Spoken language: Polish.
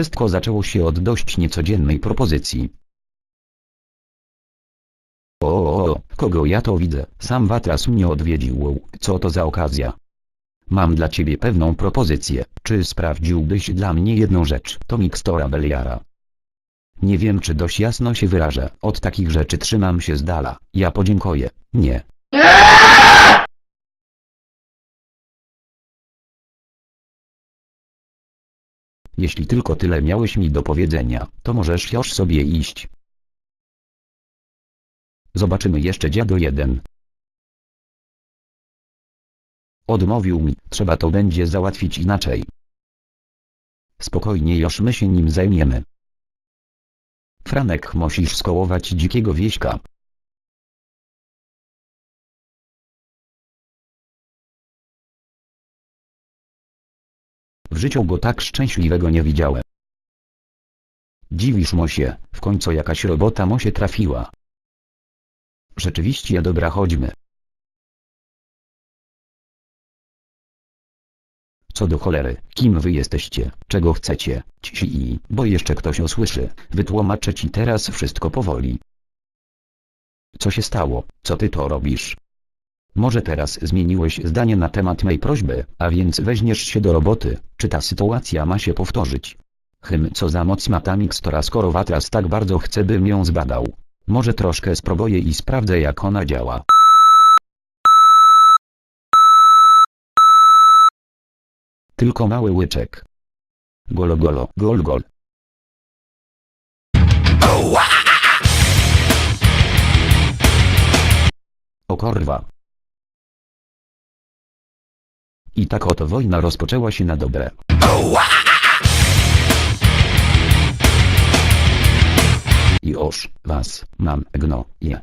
Wszystko zaczęło się od dość niecodziennej propozycji. O, kogo ja to widzę? Sam Watras mnie odwiedził. Co to za okazja? Mam dla ciebie pewną propozycję. Czy sprawdziłbyś dla mnie jedną rzecz? To mikstora Beliara. Nie wiem czy dość jasno się wyrażę. Od takich rzeczy trzymam się z dala. Ja podziękuję. Nie. Jeśli tylko tyle miałeś mi do powiedzenia, to możesz już sobie iść. Zobaczymy jeszcze dziado jeden. Odmówił mi, trzeba to będzie załatwić inaczej. Spokojnie już my się nim zajmiemy. Franek musisz skołować dzikiego wieśka. W życiu go tak szczęśliwego nie widziałem. Dziwisz mo się, w końcu jakaś robota mo się trafiła. Rzeczywiście dobra chodźmy. Co do cholery, kim wy jesteście, czego chcecie, ci, bo jeszcze ktoś usłyszy, wytłumaczę ci teraz wszystko powoli. Co się stało, co ty to robisz? Może teraz zmieniłeś zdanie na temat mej prośby, a więc weźmiesz się do roboty, czy ta sytuacja ma się powtórzyć? Hym, co za moc ma ta mikstora skoro Watras tak bardzo chce bym ją zbadał. Może troszkę spróbuję i sprawdzę jak ona działa. Tylko mały łyczek. Golo golo, gol gol. O korwa. I tak oto wojna rozpoczęła się na dobre. I oż, was, mam, gno, je.